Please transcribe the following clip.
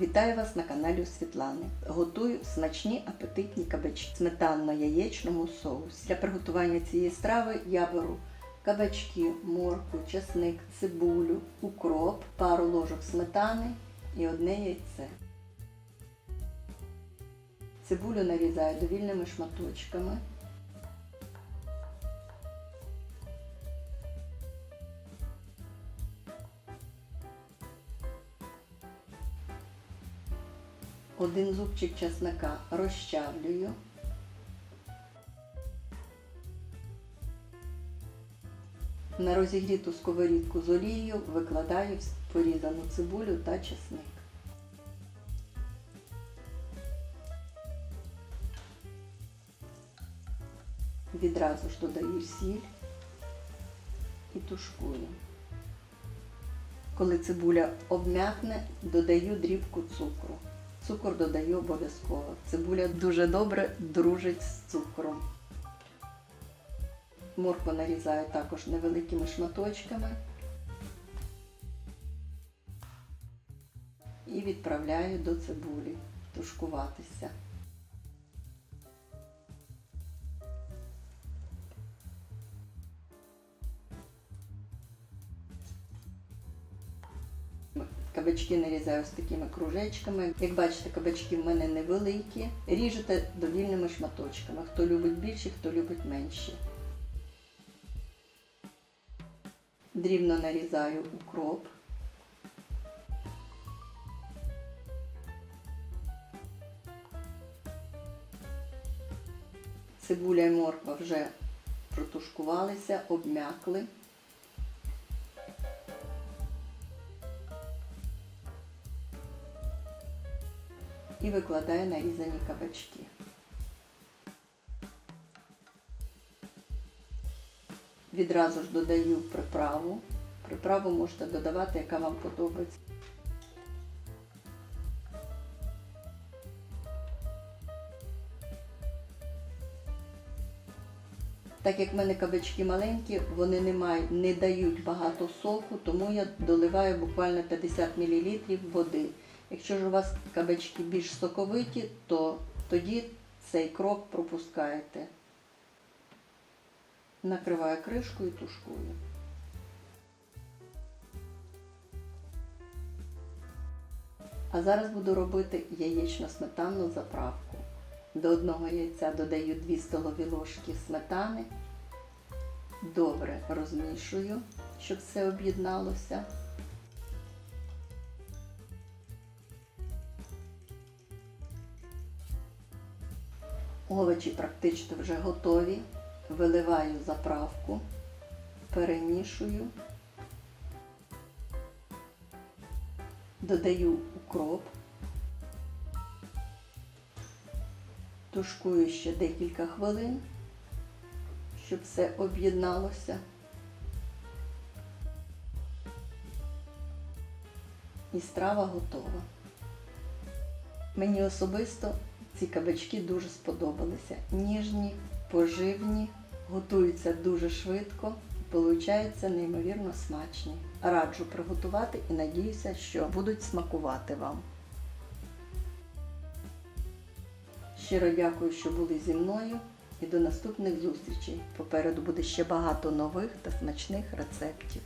Вітаю вас на каналі Світлани. Готую смачні апетитні кабачки в сметанно-яєчному соусі. Для приготування цієї страви я беру кабачки, моркву, чесник, цибулю, укроп, пару ложок сметани і одне яйце. Цибулю нарізаю довільними шматочками. Один зубчик чеснока розчавлюю. На розігріту сковорідку з олією викладаю порізану цибулю та чесник. Відразу ж додаю сіль і тушкую. Коли цибуля обм'якне, додаю дрібку цукру. Цукор додаю обов'язково. Цибуля дуже добре дружить з цукром. Моркву нарізаю також невеликими шматочками і відправляю до цибулі тушкуватися. Кабачки нарізаю з такими кружечками. Як бачите, кабачки в мене невеликі. Ріжете довільними шматочками. Хто любить більші, хто любить менші. Дрібно нарізаю укроп. Цибуля і морква вже протушкувалися, обм'якли. І викладаю нарізані кабачки. Відразу ж додаю приправу. Приправу можете додавати, яка вам подобається. Так як в мене кабачки маленькі, вони не мають, не дають багато соку, тому я доливаю буквально 50 мл води. Якщо ж у вас кабачки більш соковиті, то тоді цей крок пропускаєте. Накриваю кришкою і тушкую. А зараз буду робити яєчно-сметанну заправку. До одного яйця додаю 2 столові ложки сметани. Добре розмішую, щоб все об'єдналося. Овочі практично вже готові. Виливаю заправку, перемішую, додаю укроп, тушкую ще декілька хвилин, щоб все об'єдналося. І страва готова. Мені особисто ці кабачки дуже сподобалися. Ніжні, поживні, готуються дуже швидко і неймовірно смачні. Раджу приготувати і надіюся, що будуть смакувати вам. Щиро дякую, що були зі мною і до наступних зустрічей. Попереду буде ще багато нових та смачних рецептів.